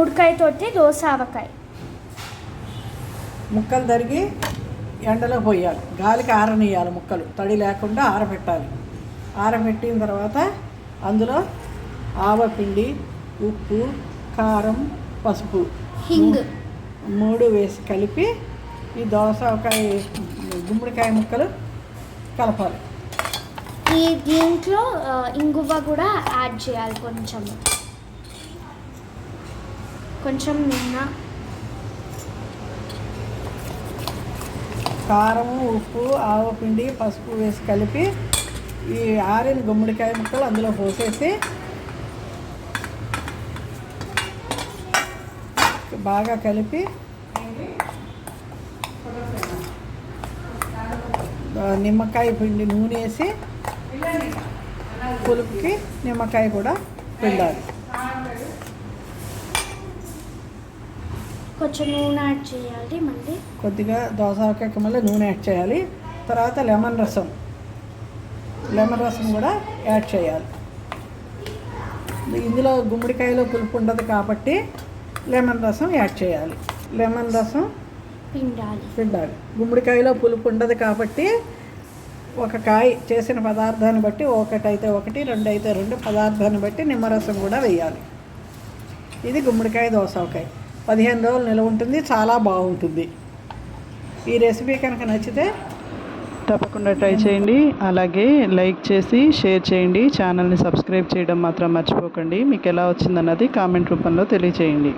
ఉడకాయతోటి దోశ ఆవకాయ ముక్కలు తరిగి ఎండలో పోయాలి. గాలికి ఆరనియాలి ముక్కలు. తడి లేకుండా ఆరబెట్టాలి. ఆరబెట్టిన తర్వాత అందులో ఆవపిండి ఉప్పు కారం పసుపు హింగ్. మూడు వేసి కలిపి ఈ దోసకాయ గుమ్మడికాయ ముక్కలు కలపాలి. ఈ దీంట్లో ఇంగువ కూడా యాడ్ చేయాలి కొంచెం కొంచెం నిన్న కారం ఉప్పు ఆవపిండి పసుపు వేసి కలిపి ఈ ఆరిన గుమ్మడికాయ ముక్కలు అందులో పోసేసి బాగా కలిపి నిమ్మకాయ పిండి నూనె వేసి పులుపుకి నిమ్మకాయ కూడా పిండాలి. కొంచెం నూనె యాడ్ చేయాలి మళ్ళీ. కొద్దిగా దోసకాయకి మళ్ళీ నూనె యాడ్ చేయాలి. తర్వాత లెమన్ రసం. లెమన్ రసం కూడా యాడ్ చేయాలి. ఇందులో గుమ్మడికాయలో పులుపు ఉండదు కాబట్టి లెమన్ రసం యాడ్ చేయాలి. లెమన్ రసం పిండాలి. పిండాలి. గుమ్మడికాయలో పులుపు ఉండదు కాబట్టి ఒక కాయ చేసిన పదార్థాన్ని బట్టి ఒకటైతే ఒకటి రెండు అయితే రెండు పదార్థాన్ని బట్టి నిమ్మరసం కూడా వేయాలి. ఇది గుమ్మడికాయ దోసకాయ. పదిహేను రోజులు నిలవ ఉంటుంది చాలా బాగుంటుంది. ఈ రెసిపీ కనుక నచ్చితే తప్పకుండా ట్రై చేయండి. అలాగే లైక్ చేసి షేర్ చేయండి. ఛానల్ని సబ్స్క్రైబ్ చేయడం మాత్రం మర్చిపోకండి. మీకు ఎలా వచ్చిందన్నది కామెంట్ రూపంలో తెలియచేయండి.